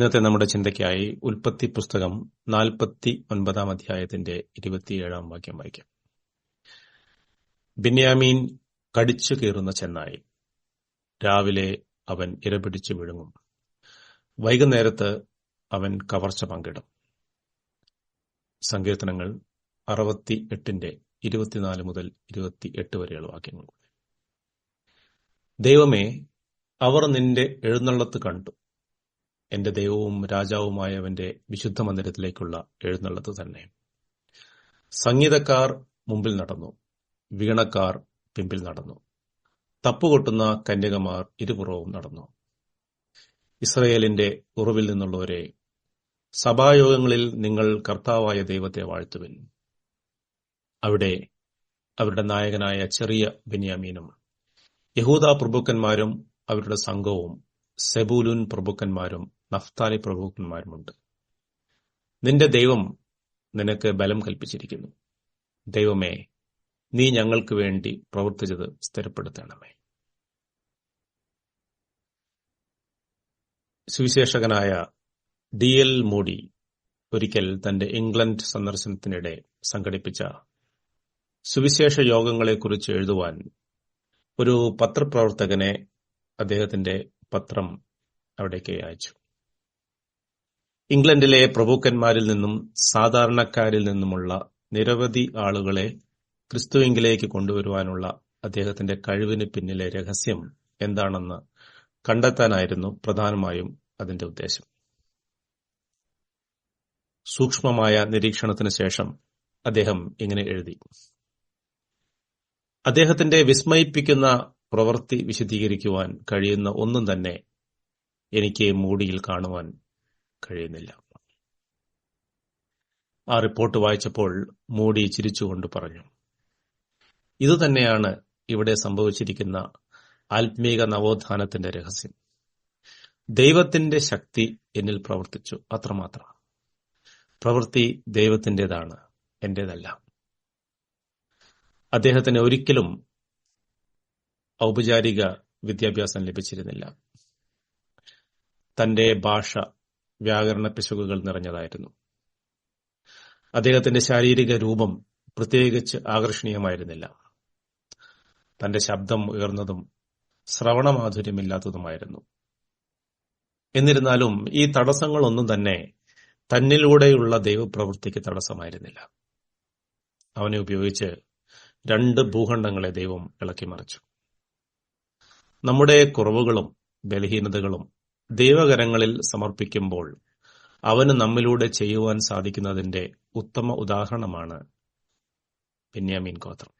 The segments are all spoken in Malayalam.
ഇന്നത്തെ നമ്മുടെ ചിന്തയ്ക്കായി ഉൽപ്പത്തി പുസ്തകം നാൽപ്പത്തി ഒൻപതാം അധ്യായത്തിന്റെ ഇരുപത്തിയേഴാം വാക്യം വായിക്കാം. ബിന്യാമീൻ കടിച്ചു കീറുന്ന ചെന്നായി. രാവിലെ അവൻ ഇരപിടിച്ചു വിഴുങ്ങും. വൈകുന്നേരത്ത് അവൻ കവർച്ച പങ്കിടും. സങ്കീർത്തനങ്ങൾ അറുപത്തി എട്ടിന്റെ ഇരുപത്തിനാല് മുതൽ ഇരുപത്തി എട്ട് വരെയുള്ള വാക്യങ്ങൾ. ദൈവമേ അവർ നിന്റെ എഴുന്നള്ളത്ത് കണ്ടു. എന്റെ ദൈവവും രാജാവുമായവന്റെ വിശുദ്ധ മന്ദിരത്തിലേക്കുള്ള എഴുന്നള്ളത്ത് തന്നെ. സംഗീതക്കാർ മുമ്പിൽ നടന്നു. വീണക്കാർ പിമ്പിൽ നടന്നു. തപ്പുകൊട്ടുന്ന കന്യകമാർ ഇരുപുറവും നടന്നു. ഇസ്രയേലിന്റെ ഉറവിൽ നിന്നുള്ളവരെ സഭായോഗങ്ങളിൽ നിങ്ങൾ കർത്താവായ ദൈവത്തെ വാഴ്ത്തുവിൻ. അവിടെ അവരുടെ നായകനായ ചെറിയ ബെന്യാമീനും യഹൂദ പ്രഭുക്കന്മാരും അവരുടെ സംഘവും സെബൂലുൻ പ്രഭുക്കന്മാരും നഫ്താലി പ്രഭുക്കന്മാരുമുണ്ട്. നിന്റെ ദൈവം നിനക്ക് ബലം കൽപ്പിച്ചിരിക്കുന്നു. ദൈവമേ നീ ഞങ്ങൾക്ക് വേണ്ടി പ്രവർത്തിച്ചത് സ്ഥിരപ്പെടുത്തണമേ. സുവിശേഷകനായ ഡി എൽ മോഡി ഒരിക്കൽ തന്റെ ഇംഗ്ലണ്ട് സന്ദർശനത്തിനിടെ സംഘടിപ്പിച്ച സുവിശേഷ യോഗങ്ങളെക്കുറിച്ച് എഴുതുവാൻ ഒരു പത്രപ്രവർത്തകനെ അദ്ദേഹത്തിന്റെ പത്രം അവിടേക്ക് അയച്ചു. ഇംഗ്ലണ്ടിലെ പ്രഭുക്കന്മാരിൽ നിന്നും സാധാരണക്കാരിൽ നിന്നുമുള്ള നിരവധി ആളുകളെ ക്രിസ്തുവിങ്കിലേക്ക് കൊണ്ടുവരുവാനുള്ള അദ്ദേഹത്തിന്റെ കഴിവിന് പിന്നിലെ രഹസ്യം എന്താണെന്ന് കണ്ടെത്താനായിരുന്നു പ്രധാനമായും അതിന്റെ ഉദ്ദേശം. സൂക്ഷ്മമായ നിരീക്ഷണത്തിന് ശേഷം അദ്ദേഹം ഇങ്ങനെ എഴുതി. അദ്ദേഹത്തിന്റെ വിസ്മയിപ്പിക്കുന്ന പ്രവൃത്തി വിശദീകരിക്കുവാൻ കഴിയുന്ന ഒന്നും തന്നെ എനിക്ക് മൂടിയിൽ കാണുവാൻ കഴിയുന്നില്ല. ആ റിപ്പോർട്ട് വായിച്ചപ്പോൾ മോഡി ചിരിച്ചുകൊണ്ട് പറഞ്ഞു ഇതുതന്നെയാണ് ഇവിടെ സംഭവിച്ചിരിക്കുന്ന ആത്മീക നവോത്ഥാനത്തിന്റെ രഹസ്യം. ദൈവത്തിന്റെ ശക്തി എന്നിൽ പ്രവർത്തിച്ചു അത്രമാത്രം. പ്രവൃത്തി ദൈവത്തിന്റെതാണ് എന്റേതല്ല. അദ്ദേഹത്തിന് ഒരിക്കലും ഔപചാരിക വിദ്യാഭ്യാസം ലഭിച്ചിരുന്നില്ല. തന്റെ ഭാഷ വ്യാകരണ പിശകുകൾ നിറഞ്ഞതായിരുന്നു. അദ്ദേഹത്തിന്റെ ശാരീരിക രൂപം പ്രത്യേകിച്ച് ആകർഷണീയമായിരുന്നില്ല. തന്റെ ശബ്ദം ഉയർന്നതും ശ്രവണമാധുര്യമില്ലാത്തതുമായിരുന്നു. എന്നിരുന്നാലും ഈ തടസ്സങ്ങളൊന്നും തന്നെ തന്നിലൂടെയുള്ള ദൈവപ്രവൃത്തിക്ക് തടസ്സമായിരുന്നില്ല. അവനെ ഉപയോഗിച്ച് രണ്ട് ഭൂഖണ്ഡങ്ങളെ ദൈവം ഇളക്കിമറിച്ചു. നമ്മുടെ കുറവുകളും ബലഹീനതകളും ദൈവകരങ്ങളിൽ സമർപ്പിക്കുമ്പോൾ അവന് നമ്മിലൂടെ ചെയ്യുവാൻ സാധിക്കുന്നതിന്റെ ഉത്തമ ഉദാഹരണമാണ് ബെന്യാമീൻ ഗോത്രം.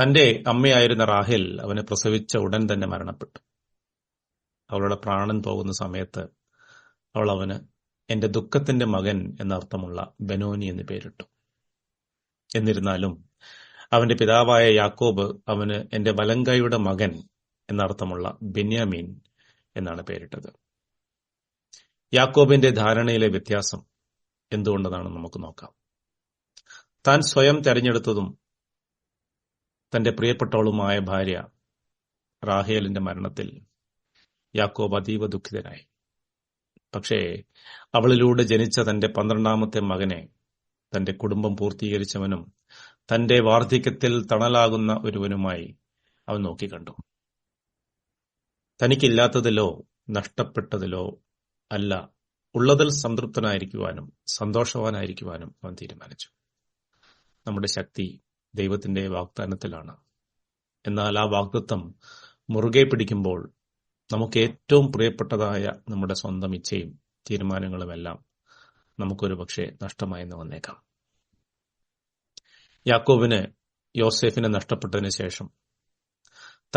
തന്റെ അമ്മയായിരുന്ന റാഹിൽ അവനെ പ്രസവിച്ച ഉടൻ തന്നെ മരണപ്പെട്ടു. അവളുടെ പ്രാണൻ പോകുന്ന സമയത്ത് അവൾ അവന് എന്റെ ദുഃഖത്തിന്റെ മകൻ എന്നർത്ഥമുള്ള ബനോനി എന്ന് പേരിട്ടു. എന്നിരുന്നാലും അവന്റെ പിതാവായ യാക്കോബ് അവന് എന്റെ വലങ്കയുടെ മകൻ എന്നർത്ഥമുള്ള ബെന്യാമീൻ എന്നാണ് പേരിട്ടത്. യാക്കോബിന്റെ ധാരണയിലെ വ്യത്യാസം എന്തുകൊണ്ടെന്നാണ് നമുക്ക് നോക്കാം. താൻ സ്വയം തെരഞ്ഞെടുത്തതും തന്റെ പ്രിയപ്പെട്ടവളുമായ ഭാര്യ റാഹേലിന്റെ മരണത്തിൽ യാക്കോബ് അതീവ ദുഃഖിതനായി. പക്ഷേ അവളിലൂടെ ജനിച്ച തന്റെ പന്ത്രണ്ടാമത്തെ മകനെ തന്റെ കുടുംബം പൂർത്തീകരിച്ചവനും തന്റെ വാർദ്ധക്യത്തിൽ തണലാകുന്ന ഒരുവനുമായി അവൻ നോക്കിക്കണ്ടു. തനിക്കില്ലാത്തതിലോ നഷ്ടപ്പെട്ടതിലോ അല്ല ഉള്ളതിൽ സംതൃപ്തനായിരിക്കുവാനും സന്തോഷവാനായിരിക്കുവാനും അവൻ തീരുമാനിച്ചു. നമ്മുടെ ശക്തി ദൈവത്തിന്റെ വാഗ്ദാനത്തിലാണ്. എന്നാൽ ആ വാഗ്ദത്വം മുറുകെ പിടിക്കുമ്പോൾ നമുക്ക് ഏറ്റവും പ്രിയപ്പെട്ടതായ നമ്മുടെ സ്വന്തം ഇച്ഛയും തീരുമാനങ്ങളുമെല്ലാം നമുക്കൊരു പക്ഷേ നഷ്ടമായെന്ന് വന്നേക്കാം. യാക്കോബിന് യോസെഫിനെ നഷ്ടപ്പെട്ടതിന് ശേഷം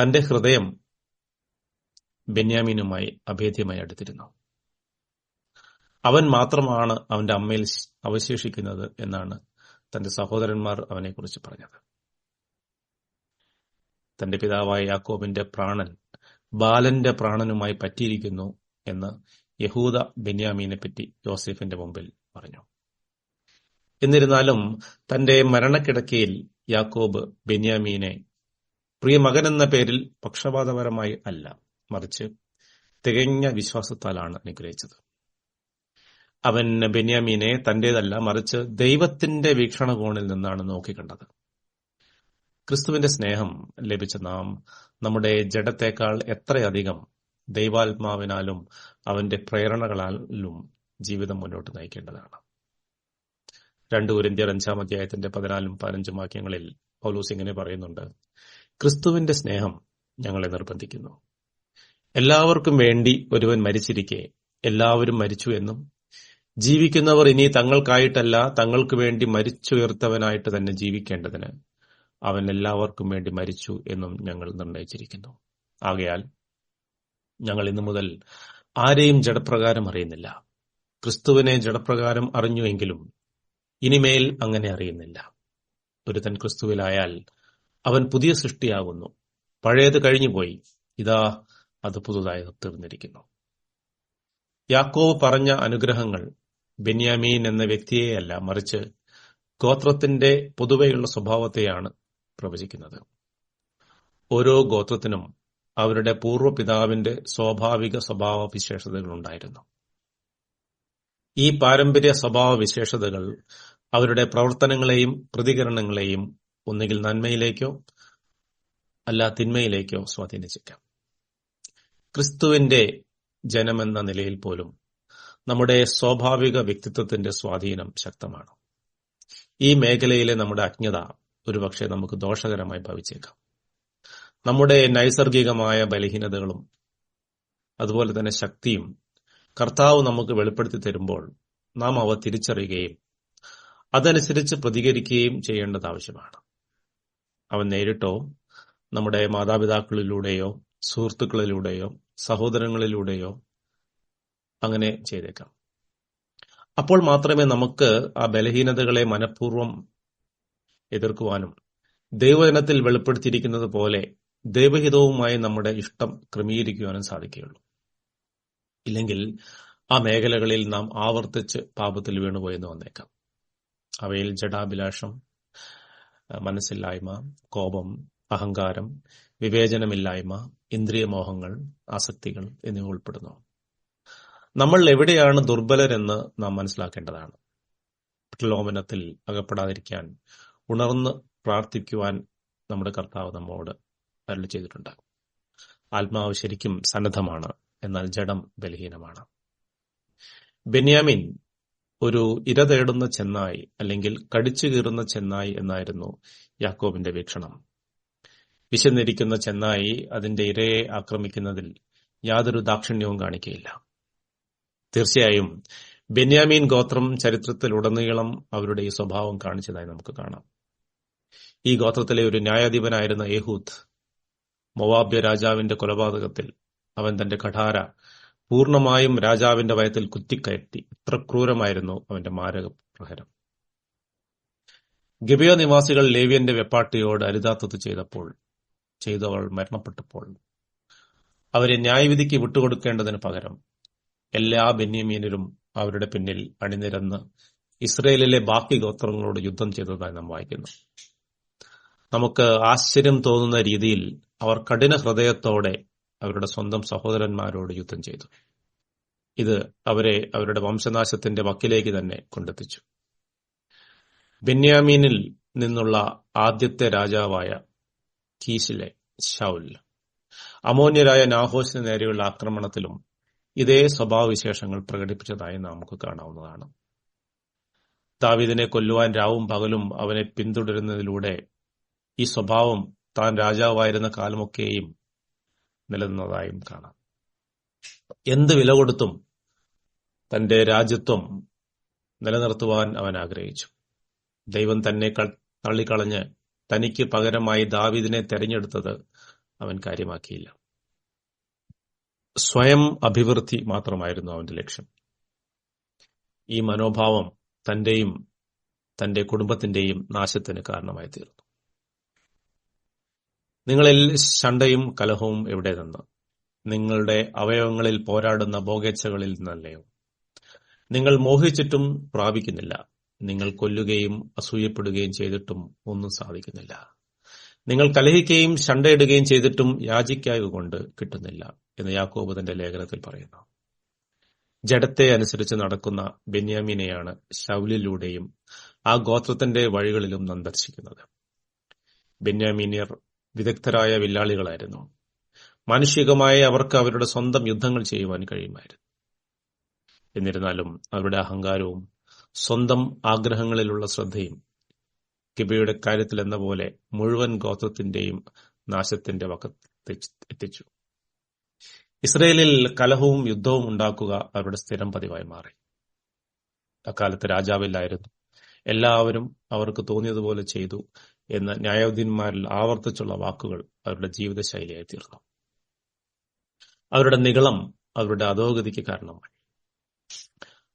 തന്റെ ഹൃദയം ബെന്യാമീനുമായി അഭേദ്യമായി അടുത്തിരുന്നു. അവൻ മാത്രമാണ് അവന്റെ അമ്മയിൽ അവശേഷിക്കുന്നത് എന്നാണ് തന്റെ സഹോദരന്മാർ അവനെക്കുറിച്ച് പറഞ്ഞത്. തന്റെ പിതാവായ യാക്കോബിന്റെ പ്രാണൻ ബാലന്റെ പ്രാണനുമായി പറ്റിയിരിക്കുന്നു എന്ന് യഹൂദ ബെന്യാമീനെ പറ്റി യോസെഫിന്റെ മുമ്പിൽ പറഞ്ഞു. എന്നിരുന്നാലും തന്റെ മരണക്കിടക്കയിൽ യാക്കോബ് ബെന്യാമീനെ പ്രിയമകൻ എന്ന പേരിൽ പക്ഷപാതപരമായി അല്ല. മറിച്ച് തികഞ്ഞ വിശ്വാസത്താലാണ് അനുഗ്രഹിച്ചത്. അവൻ ബെന്യാമീനെ തന്റേതല്ല മറിച്ച് ദൈവത്തിന്റെ വീക്ഷണകോണിൽ നിന്നാണ് നോക്കിക്കണ്ടത്. ക്രിസ്തുവിന്റെ സ്നേഹം ലഭിച്ച നാം നമ്മുടെ ജഡത്തേക്കാൾ എത്രയധികം ദൈവാത്മാവിനാലും അവന്റെ പ്രേരണകളാലും ജീവിതം മുന്നോട്ട് നയിക്കേണ്ടതാണ്. രണ്ടു കുരിന്തിയർ അഞ്ചാം അധ്യായത്തിന്റെ പതിനാലും പതിനഞ്ചും വാക്യങ്ങളിൽ പൗലൂസ് ഇങ്ങനെ പറയുന്നുണ്ട് ക്രിസ്തുവിന്റെ സ്നേഹം ഞങ്ങളെ നിർബന്ധിക്കുന്നു. എല്ലാവർക്കും വേണ്ടി ഒരുവൻ മരിച്ചിരിക്കെ. എല്ലാവരും മരിച്ചു എന്നും. ജീവിക്കുന്നവർ ഇനി തങ്ങൾക്കായിട്ടല്ല തങ്ങൾക്ക് വേണ്ടി മരിച്ചുയർത്തവനായിട്ട് തന്നെ ജീവിക്കേണ്ടതിന് അവൻ എല്ലാവർക്കും വേണ്ടി മരിച്ചു എന്നും ഞങ്ങൾ നിർണയിച്ചിരിക്കുന്നു. ആകയാൽ ഞങ്ങൾ ഇന്നു മുതൽ ആരെയും ജഡപ്രകാരം അറിയുന്നില്ല. ക്രിസ്തുവിനെ ജഡപ്രകാരം അറിഞ്ഞുവെങ്കിലും ഇനിമേൽ അങ്ങനെ അറിയുന്നില്ല. ഒരുത്തൻ ക്രിസ്തുവിലായാൽ അവൻ പുതിയ സൃഷ്ടിയാകുന്നു. പഴയത് കഴിഞ്ഞുപോയി. ഇതാ അത് പുതുതായി തീർന്നിരിക്കുന്നു യാക്കോവ് പറഞ്ഞ അനുഗ്രഹങ്ങൾ ബെന്യാമീൻ എന്ന വ്യക്തിയെയല്ല മറിച്ച് ഗോത്രത്തിന്റെ പൊതുവെയുള്ള സ്വഭാവത്തെയാണ് പ്രവചിക്കുന്നത്. ഓരോ ഗോത്രത്തിനും അവരുടെ പൂർവപിതാവിന്റെ സ്വാഭാവിക സ്വഭാവ വിശേഷതകൾ ഉണ്ടായിരുന്നു ഈ പാരമ്പര്യ സ്വഭാവ വിശേഷതകൾ അവരുടെ പ്രവർത്തനങ്ങളെയും പ്രതികരണങ്ങളെയും ഒന്നുകിൽ നന്മയിലേക്കോ അല്ല തിന്മയിലേക്കോ സ്വാധീനിച്ചേക്കാം ക്രിസ്തുവിന്റെ ജനമെന്ന നിലയിൽ പോലും നമ്മുടെ സ്വാഭാവിക വ്യക്തിത്വത്തിന്റെ സ്വാധീനം ശക്തമാണ്. ഈ മേഖലയിലെ നമ്മുടെ അജ്ഞത ഒരുപക്ഷെ നമുക്ക് ദോഷകരമായി ഭവിച്ചേക്കാം. നമ്മുടെ നൈസർഗികമായ ബലഹീനതകളും അതുപോലെ തന്നെ ശക്തിയും കർത്താവ് നമുക്ക് വെളിപ്പെടുത്തി തരുമ്പോൾ നാം അവ തിരിച്ചറിയുകയും അതനുസരിച്ച് പ്രതികരിക്കുകയും ചെയ്യേണ്ടത് ആവശ്യമാണ്. അവൻ നേരിട്ടോ നമ്മുടെ മാതാപിതാക്കളിലൂടെയോ സുഹൃത്തുക്കളിലൂടെയോ സഹോദരങ്ങളിലൂടെയോ അങ്ങനെ ചെയ്തേക്കാം. അപ്പോൾ മാത്രമേ നമുക്ക് ആ ബലഹീനതകളെ മനഃപൂർവം എതിർക്കുവാനും ദൈവജനത്തിൽ വെളിപ്പെടുത്തിയിരിക്കുന്നത് പോലെ ദൈവഹിതവുമായി നമ്മുടെ ഇഷ്ടം ക്രമീകരിക്കുവാനും സാധിക്കുകയുള്ളൂ. ഇല്ലെങ്കിൽ ആ മേഖലകളിൽ നാം ആവർത്തിച്ച് പാപത്തിൽ വീണുപോയെന്ന് വന്നേക്കാം. അവയിൽ ജഡാഭിലാഷം മനസ്സില്ലായ്മ കോപം അഹങ്കാരം വിവേചനമില്ലായ്മ ഇന്ദ്രിയമോഹങ്ങൾ ആസക്തികൾ എന്നിവ ഉൾപ്പെടുന്നു. നമ്മൾ എവിടെയാണ് ദുർബലരെന്ന് നാം മനസ്സിലാക്കേണ്ടതാണ്. പ്രലോഭനത്തിൽ അകപ്പെടാതിരിക്കാൻ ഉണർന്ന് പ്രാർത്ഥിക്കുവാൻ നമ്മുടെ കർത്താവ് നമ്മോട് അരുൾ ചെയ്തിട്ടുണ്ട്. ആത്മാവ് ശരിക്കും സന്നദ്ധമാണ് എന്നാൽ ജഡം ബലഹീനമാണ്. ബെന്യാമിൻ ഒരു ഇര തേടുന്ന ചെന്നായി അല്ലെങ്കിൽ കടിച്ചു കീറുന്ന ചെന്നായി എന്നായിരുന്നു യാക്കോബിന്റെ വീക്ഷണം. വിശന്നിരിക്കുന്ന ചെന്നായി അതിന്റെ ഇരയെ ആക്രമിക്കുന്നതിൽ യാതൊരു ദാക്ഷിണ്യവും കാണിക്കുകയില്ല തീർച്ചയായും ബെന്യാമീൻ ഗോത്രം ചരിത്രത്തിലുടനീളം അവരുടെ ഈ സ്വഭാവം കാണിച്ചതായി നമുക്ക് കാണാം. ഈ ഗോത്രത്തിലെ ഒരു ന്യായാധിപനായിരുന്ന ഏഹൂദ് മൊവാബ്യ രാജാവിന്റെ കൊലപാതകത്തിൽ അവൻ തന്റെ കഠാര പൂർണമായും രാജാവിന്റെ വയത്തിൽ കുത്തിക്കയറ്റി. ഇത്ര ക്രൂരമായിരുന്നു അവന്റെ മാരക പ്രഹരം ഗബിയ നിവാസികൾ ലേവ്യന്റെ വെപ്പാട്ടിയോട് അരിതാത്വത്ത് ചെയ്തപ്പോൾ ചെയ്തവൾ മരണപ്പെട്ടപ്പോൾ. അവരെ ന്യായവിധിക്ക് വിട്ടുകൊടുക്കേണ്ടതിന് പകരം എല്ലാ ബെന്യമീനരും അവരുടെ പിന്നിൽ അണിനിരന്ന് ഇസ്രയേലിലെ ബാക്കി ഗോത്രങ്ങളോട് യുദ്ധം ചെയ്തതായി നാം വായിക്കുന്നു. നമുക്ക് ആശ്ചര്യം തോന്നുന്ന രീതിയിൽ അവർ കഠിന ഹൃദയത്തോടെ അവരുടെ സ്വന്തം സഹോദരന്മാരോട് യുദ്ധം ചെയ്തു. ഇത് അവരെ അവരുടെ വംശനാശത്തിന്റെ വക്കിലേക്ക് തന്നെ കൊണ്ടെത്തിച്ചു. ബെന്യാമീനിൽ നിന്നുള്ള ആദ്യത്തെ രാജാവായ കീശിലെ ഷൗൽ അമോന്യരായ നാഹോസിന് നേരെയുള്ള ആക്രമണത്തിലും ഇതേ സ്വഭാവവിശേഷങ്ങൾ പ്രകടിപ്പിച്ചതായി നമുക്ക് കാണാവുന്നതാണ്. ദാവിദിനെ കൊല്ലുവാൻ രാവും പകലും അവനെ പിന്തുടരുന്നതിലൂടെ ഈ സ്വഭാവം താൻ രാജാവായിരുന്ന കാലമൊക്കെയും നിലനിന്നതായും കാണാം. എന്ത് വില കൊടുത്തും തന്റെ രാജ്യത്വം നിലനിർത്തുവാൻ അവൻ ആഗ്രഹിച്ചു. ദൈവം തന്നെ തള്ളിക്കളഞ്ഞ് തനിക്ക് പകരമായി ദാവിദിനെ തെരഞ്ഞെടുത്തത് അവൻ കാര്യമാക്കിയില്ല. സ്വയം അഭിവൃദ്ധി മാത്രമായിരുന്നു അവന്റെ ലക്ഷ്യം. ഈ മനോഭാവം തന്റെയും തന്റെ കുടുംബത്തിന്റെയും നാശത്തിന് കാരണമായി തീർന്നു. നിങ്ങളിൽ ശണ്ടയും കലഹവും എവിടെ നിന്ന്? നിങ്ങളുടെ അവയവങ്ങളിൽ പോരാടുന്ന ബോഗേച്ചകളിൽ നിന്നല്ലയോ? നിങ്ങൾ മോഹിച്ചിട്ടും പ്രാപിക്കുന്നില്ല. നിങ്ങൾ കൊല്ലുകയും അസൂയപ്പെടുകയും ചെയ്തിട്ടും ഒന്നും സാധിക്കുന്നില്ല. നിങ്ങൾ കലഹിക്കുകയും ശണ്ടയിടുകയും ചെയ്തിട്ടും യാചിക്കായ കൊണ്ട് കിട്ടുന്നില്ല എന്ന് യാക്കോബ് തന്റെ ലേഖനത്തിൽ പറയുന്നു. ജഡത്തെ അനുസരിച്ച് നടക്കുന്ന ബെന്യാമിനെയാണ് ശൗലിലൂടെയും ആ ഗോത്രത്തിന്റെ വഴികളിലും സന്ദർശിക്കുന്നത് ബെന്യാമിനിയർ വിദഗ്ധരായ വില്ലാളികളായിരുന്നു. മാനുഷികമായി അവർക്ക് അവരുടെ സ്വന്തം യുദ്ധങ്ങൾ ചെയ്യുവാൻ കഴിയുമായിരുന്നു. എന്നിരുന്നാലും അവരുടെ അഹങ്കാരവും സ്വന്തം ആഗ്രഹങ്ങളിലുള്ള ശ്രദ്ധയും കിബയുടെ കാര്യത്തിൽ എന്ന പോലെ മുഴുവൻ ഗോത്രത്തിന്റെയും നാശത്തിന്റെ വക്കത്ത് എത്തിച്ചു. ഇസ്രയേലിൽ കലഹവും യുദ്ധവും ഉണ്ടാക്കുക അവരുടെ സ്ഥിരം പതിവായി മാറി. അക്കാലത്ത് രാജാവില്ലായിരുന്നു. എല്ലാവരും അവർക്ക് തോന്നിയതുപോലെ ചെയ്തു എന്ന ന്യായാധിപന്മാരിൽ ആവർത്തിച്ചുള്ള വാക്കുകൾ അവരുടെ ജീവിതശൈലിയായി തീർന്നു. അവരുടെ നികളം അവരുടെ അധോഗതിക്ക് കാരണമായി.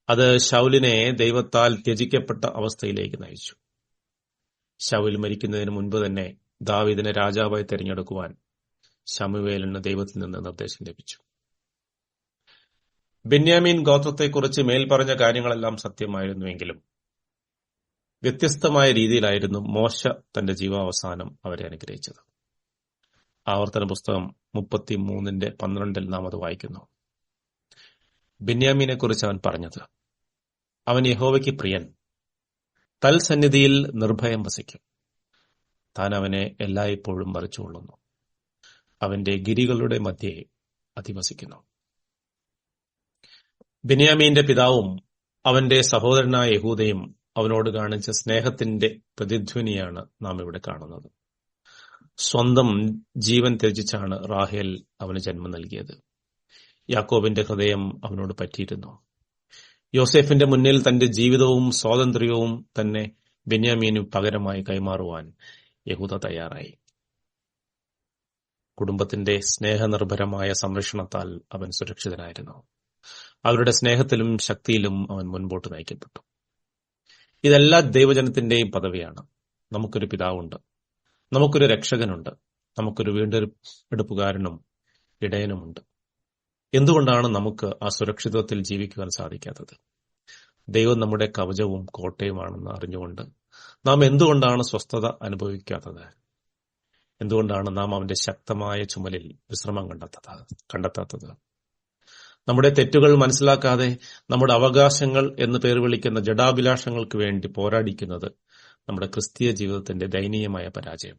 അത് ഷൗലിനെ ദൈവത്താൽ ത്യജിക്കപ്പെട്ട അവസ്ഥയിലേക്ക് നയിച്ചു. ഷൗൽ മരിക്കുന്നതിന് മുൻപ് തന്നെ ദാവീദിനെ രാജാവായി തെരഞ്ഞെടുക്കുവാൻ ശമുവേലിന് ദൈവത്തിൽ നിന്ന് നിർദ്ദേശം ലഭിച്ചു. ബെന്യാമീൻ ഗോത്രത്തെക്കുറിച്ച് മേൽപ്പറഞ്ഞ കാര്യങ്ങളെല്ലാം സത്യമായിരുന്നുവെങ്കിലും വ്യത്യസ്തമായ രീതിയിലായിരുന്നു മോശ തന്റെ ജീവാവസാനം അവരെ അനുഗ്രഹിച്ചത്. ആവർത്തന പുസ്തകം മുപ്പത്തി മൂന്നിന്റെ പന്ത്രണ്ടിൽ നാം അത് വായിക്കുന്നു. ബെന്യാമീനെ കുറിച്ച് അവൻ പറഞ്ഞത്. അവൻ യഹോവയ്ക്ക് പ്രിയൻ. തൽസന്നിധിയിൽ നിർഭയം വസിക്കും. താൻ അവനെ എല്ലായ്പ്പോഴും മറിച്ചുകൊള്ളുന്നു അവന്റെ ഗിരികളുടെ മധ്യേ അധിവസിക്കുന്നു. ബെന്യാമീന്റെ പിതാവും അവന്റെ സഹോദരനായ യഹൂദയും അവനോട് കാണിച്ച സ്നേഹത്തിന്റെ പ്രതിധ്വനിയാണ് നാം ഇവിടെ കാണുന്നത്. സ്വന്തം ജീവൻ ത്യജിച്ചാണ് റാഹേൽ അവന് ജന്മം നൽകിയത്. യാക്കോബിന്റെ ഹൃദയം അവനോട് പറ്റിയിരുന്നു. യോസെഫിന്റെ മുന്നിൽ തന്റെ ജീവിതവും സ്വാതന്ത്ര്യവും തന്നെ ബെന്യാമീനു പകരമായി കൈമാറുവാൻ യഹൂദ തയ്യാറായി. കുടുംബത്തിന്റെ സ്നേഹനിർഭരമായ സംരക്ഷണത്താൽ അവൻ സുരക്ഷിതനായിരുന്നു. അവരുടെ സ്നേഹത്തിലും ശക്തിയിലും അവൻ മുൻപോട്ട് നയിക്കപ്പെട്ടു. ഇതെല്ലാ ദൈവജനത്തിന്റെയും പദവിയാണ്. നമുക്കൊരു പിതാവുണ്ട്. നമുക്കൊരു രക്ഷകനുണ്ട്. നമുക്കൊരു വീണ്ടെടുപ്പുകാരനും ഇടയനുമുണ്ട്. എന്തുകൊണ്ടാണ് നമുക്ക് ആ സുരക്ഷിതത്വത്തിൽ ജീവിക്കുവാൻ സാധിക്കാത്തത്? ദൈവം നമ്മുടെ കവചവും കോട്ടയുമാണെന്ന് അറിഞ്ഞുകൊണ്ട് നാം എന്തുകൊണ്ടാണ് സ്വസ്ഥത അനുഭവിക്കാത്തത്? എന്തുകൊണ്ടാണ് നാം അവന്റെ ശക്തമായ ചുമലിൽ വിശ്രമം കണ്ടെത്താത്തത് കണ്ടെത്താത്തത്? നമ്മുടെ തെറ്റുകൾ മനസ്സിലാക്കാതെ നമ്മുടെ അവകാശങ്ങൾ എന്ന് പേര് വിളിക്കുന്ന ജഡാഭിലാഷങ്ങൾക്ക് വേണ്ടി പോരാടിക്കുന്നത് നമ്മുടെ ക്രിസ്തീയ ജീവിതത്തിന്റെ ദയനീയമായ പരാജയം.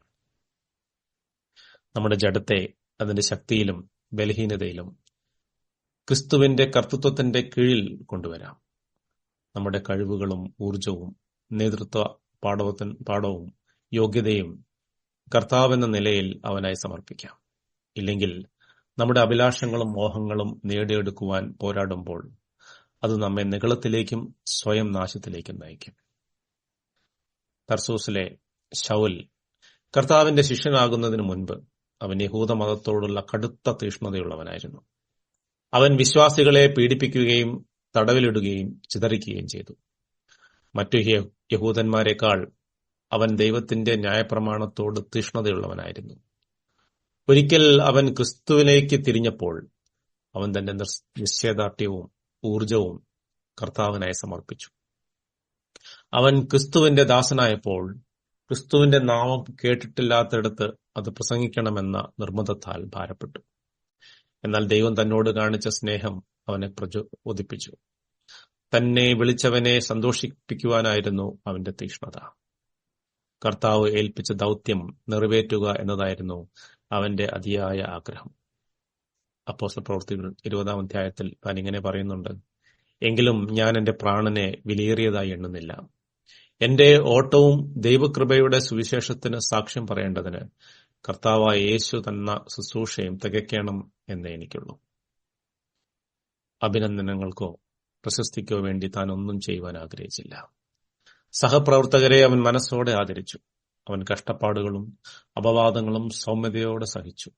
നമ്മുടെ ജഡത്തെ അതിന്റെ ശക്തിയിലും ബലഹീനതയിലും ക്രിസ്തുവിന്റെ കർത്തൃത്വത്തിന്റെ കീഴിൽ കൊണ്ടുവരാം. നമ്മുടെ കഴിവുകളും ഊർജവും നേതൃത്വ പാഠവത്തിൻ പാഠവും യോഗ്യതയും കർത്താവെന്ന നിലയിൽ അവനായി സമർപ്പിക്കാം. ഇല്ലെങ്കിൽ നമ്മുടെ അഭിലാഷങ്ങളും മോഹങ്ങളും നേടിയെടുക്കുവാൻ പോരാടുമ്പോൾ അത് നമ്മെ നികളത്തിലേക്കും സ്വയം നാശത്തിലേക്കും നയിക്കും. തർസൂസിലെ ഷൗൽ കർത്താവിന്റെ ശിഷ്യനാകുന്നതിന് മുൻപ് അവൻ യഹൂദ മതത്തോടുള്ള കടുത്ത തീഷ്ണതയുള്ളവനായിരുന്നു. അവൻ വിശ്വാസികളെ പീഡിപ്പിക്കുകയും തടവിലിടുകയും ചിതറിക്കുകയും ചെയ്തു. മറ്റു യഹൂദന്മാരെക്കാൾ അവൻ ദൈവത്തിന്റെ ന്യായപ്രമാണത്തോട് തീഷ്ണതയുള്ളവനായിരുന്നു. ഒരിക്കൽ അവൻ ക്രിസ്തുവിലേക്ക് തിരിഞ്ഞപ്പോൾ അവൻ തന്റെ നിശ്ചയദാർഢ്യവും ഊർജവും കർത്താവിനായി സമർപ്പിച്ചു. അവൻ ക്രിസ്തുവിന്റെ ദാസനായപ്പോൾ ക്രിസ്തുവിന്റെ നാമം കേട്ടിട്ടില്ലാത്തിടത്ത് അത് പ്രസംഗിക്കണമെന്ന നിർബന്ധത്താൽ ഭാരപ്പെട്ടു. എന്നാൽ ദൈവം തന്നോട് കാണിച്ച സ്നേഹം അവനെ പ്രചോദിപ്പിച്ചു തന്നെ വിളിച്ചവനെ സന്തോഷിപ്പിക്കുവാനായിരുന്നു അവന്റെ തീഷ്ണത കർത്താവ് ഏൽപ്പിച്ച ദൗത്യം നിറവേറ്റുക എന്നതായിരുന്നു അവന്റെ അതിയായ ആഗ്രഹം. അപ്പോസ്റ്റ പ്രവൃത്തികൾ ഇരുപതാം അധ്യായത്തിൽ താൻ ഇങ്ങനെ പറയുന്നുണ്ട്. എങ്കിലും ഞാൻ എന്റെ പ്രാണനെ വിലയേറിയതായി എണ്ണുന്നില്ല. എന്റെ ഓട്ടവും ദൈവകൃപയുടെ സുവിശേഷത്തിന് സാക്ഷ്യം പറയേണ്ടതിന് കർത്താവായ യേശു തന്ന ശുശ്രൂഷയും തികയ്ക്കണം എന്നേ എനിക്കുള്ളൂ. അഭിനന്ദനങ്ങൾക്കോ പ്രശസ്തിക്കോ വേണ്ടി താൻ ഒന്നും ചെയ്യുവാൻ ആഗ്രഹിച്ചില്ല. സഹപ്രവർത്തകരെ അവൻ മനസ്സോടെ ആദരിച്ചു. അവൻ കഷ്ടപ്പാടുകളും അപവാദങ്ങളും സൗമ്യതയോടെ സഹിച്ചു.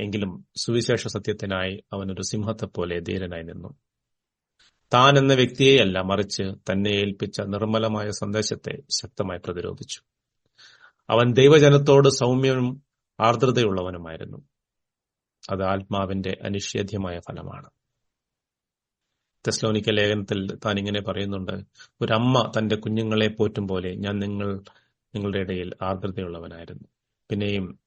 എങ്കിലും സുവിശേഷ സത്യത്തിനായി അവൻ ഒരു സിംഹത്തെപ്പോലെ ധീരനായി നിന്നു. താൻ എന്ന വ്യക്തിയെയല്ല മറിച്ച് തന്നെ ഏൽപ്പിച്ച നിർമ്മലമായ സന്ദേശത്തെ ശക്തമായി പ്രതിരോധിച്ചു. അവൻ ദൈവജനത്തോട് സൗമ്യനും ആർദ്രതയുള്ളവനുമായിരുന്നു. അത് ആത്മാവിന്റെ അനിഷേധ്യമായ ഫലമാണ്. തെസ്ലോനിക്ക ലേഖനത്തിൽ താൻ ഇങ്ങനെ പറയുന്നുണ്ട് ഒരമ്മ തന്റെ കുഞ്ഞുങ്ങളെ പോറ്റും പോലെ ഞാൻ നിങ്ങൾ നിങ്ങളുടെ ഇടയിൽ ആർദ്രതയുള്ളവനായിരുന്നു. പിന്നെയും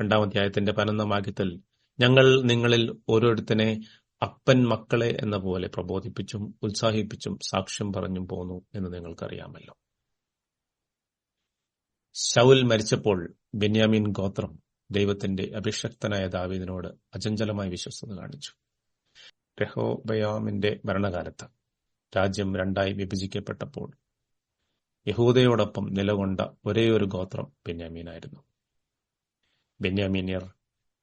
രണ്ടാം അധ്യായത്തിന്റെ പതിനൊന്നാം വാക്യത്തിൽ ഞങ്ങൾ നിങ്ങളിൽ ഓരോരുത്തനെ അപ്പൻ മക്കളെ എന്ന പോലെ പ്രബോധിപ്പിച്ചും ഉത്സാഹിപ്പിച്ചും സാക്ഷ്യം പറഞ്ഞും പോന്നു എന്ന് നിങ്ങൾക്കറിയാമല്ലോ. ശൗൽ മരിച്ചപ്പോൾ ബെന്യാമിൻ ഗോത്രം ദൈവത്തിന്റെ അഭിഷക്തനായ ദാവീദിനോട് അചഞ്ചലമായി വിശ്വസ്തത കാണിച്ചു. രഹോബയാമിന്റെ ഭരണകാലത്ത് രാജ്യം രണ്ടായി വിഭജിക്കപ്പെട്ടപ്പോൾ യഹൂദയോടൊപ്പം നിലകൊണ്ട ഒരേയൊരു ഗോത്രം ബെന്യാമീനായിരുന്നു. ബെന്യാമീനിയർ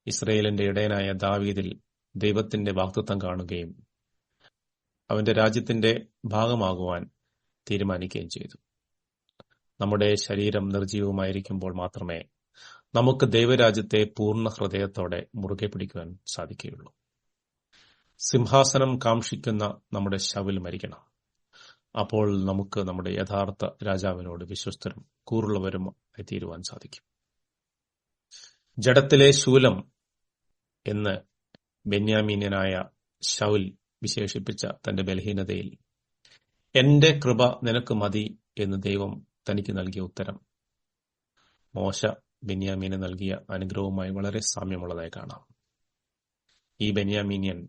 ഇസ്രയേലിന്റെ ഇടയനായ ദാവീദിൽ ദൈവത്തിന്റെ വാക്തത്വം കാണുകയും അവന്റെ രാജ്യത്തിന്റെ ഭാഗമാകുവാൻ തീരുമാനിക്കുകയും ചെയ്തു. നമ്മുടെ ശരീരം നിർജീവമായിരിക്കുമ്പോൾ മാത്രമേ നമുക്ക് ദൈവരാജ്യത്തെ പൂർണ ഹൃദയത്തോടെ മുറുകെ പിടിക്കുവാൻ സാധിക്കുകയുള്ളൂ. സിംഹാസനം കാക്ഷിക്കുന്ന നമ്മുടെ ശവിൽ മരിക്കണം. അപ്പോൾ നമുക്ക് നമ്മുടെ യഥാർത്ഥ രാജാവിനോട് വിശ്വസ്തരും കൂറുള്ളവരും തീരുവാൻ സാധിക്കും. ജഡത്തിലെ ശൂലം എന്ന് ബെന്യാമീനായ ഷൗൽ വിശേഷിപ്പിച്ച തന്റെ ബലഹീനതയിൽ എന്റെ കൃപ നിനക്ക് മതി എന്ന് ദൈവം തനിക്ക് നൽകിയ ഉത്തരം. മോശ ബെന്യാമീന് നൽകിയ അനുഗ്രഹവുമായി വളരെ സാമ്യമുള്ളതായി കാണാം. ഈ ബെന്യാമീനിയൻ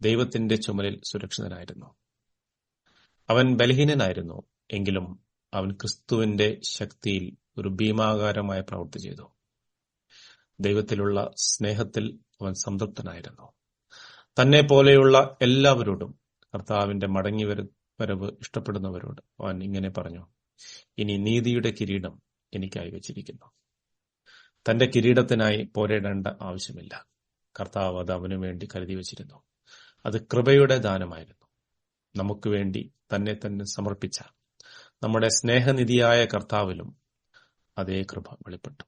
ദൈവത്തിന്റെ ചുമലിൽ സുരക്ഷിതനായിരുന്നു. അവൻ ബലഹീനനായിരുന്നു എങ്കിലും അവൻ ക്രിസ്തുവിന്റെ ശക്തിയിൽ ഒരു ഭീമാകാരമായ പ്രവൃത്തി ചെയ്തു. ദൈവത്തിലുള്ള സ്നേഹത്തിൽ അവൻ സംതൃപ്തനായിരുന്നു. തന്നെ പോലെയുള്ള എല്ലാവരോടും കർത്താവിന്റെ മടങ്ങി വരവ് ഇഷ്ടപ്പെടുന്നവരോട് അവൻ ഇങ്ങനെ പറഞ്ഞു ഇനി നീതിയുടെ കിരീടം എനിക്കായി വെച്ചിരിക്കുന്നു. തന്റെ കിരീടത്തിനായി പോരേടേണ്ട ആവശ്യമില്ല. കർത്താവ് അത് അവനു വേണ്ടി കരുതി വച്ചിരുന്നു. അത് കൃപയുടെ ദാനമായിരുന്നു. നമുക്ക് വേണ്ടി തന്നെ തന്നെ സമർപ്പിച്ച നമ്മുടെ സ്നേഹനിധിയായ കർത്താവിലും അതേ കൃപ വെളിപ്പെട്ടു.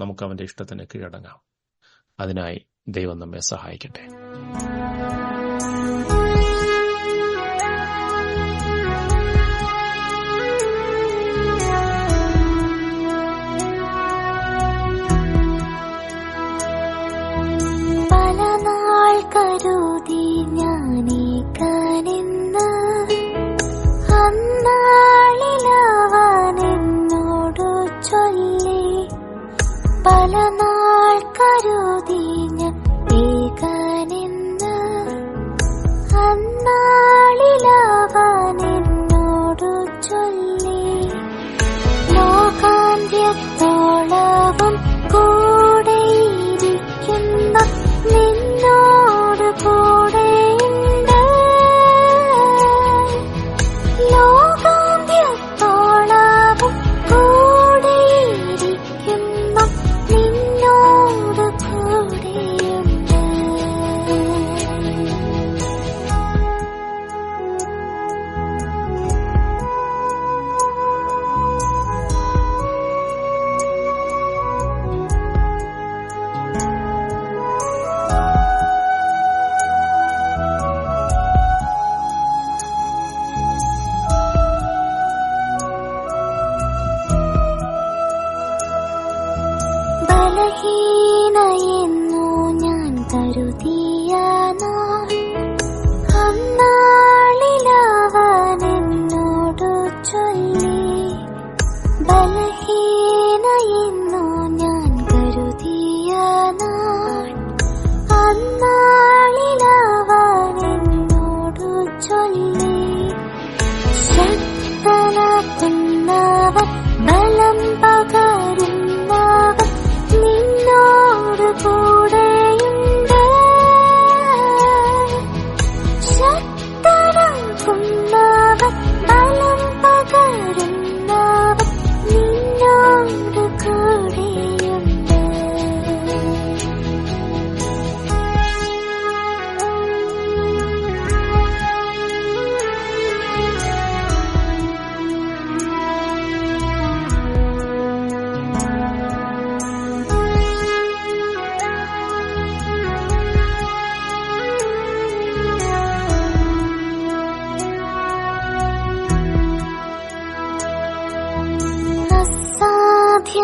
നമുക്ക് അവന്റെ ഇഷ്ടത്തിന് കീഴടങ്ങാം. അതിനായി ദൈവം നമ്മെ സഹായിക്കട്ടെ. പല നാൾ കരുതി ഞാൻ ഏകനിന്ന്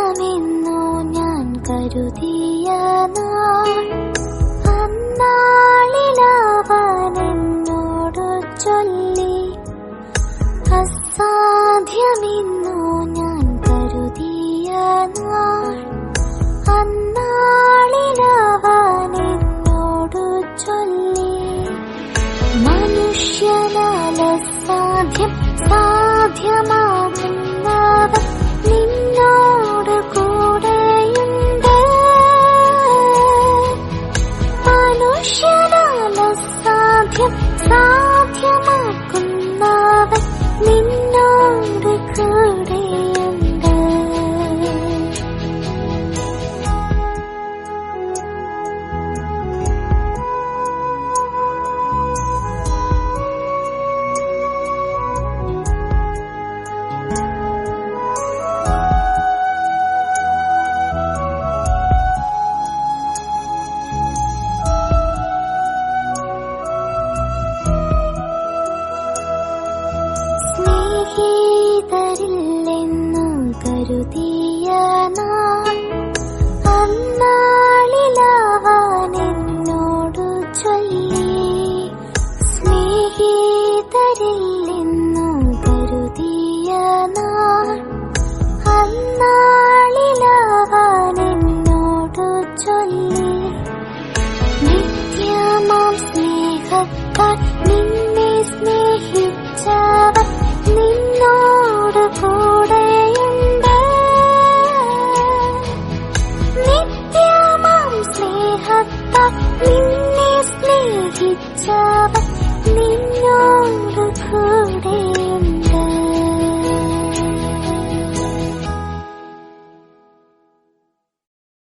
അസാധ്യമെന്നു ഞാൻ കരുതിയ നാൾ അന്നാളിലവൻ ചൊല്ലി. അസാധ്യമെന്നു ഞാൻ കരുതിയ നാൾ അന്നാളിലവൻ 天あ、天ーマ。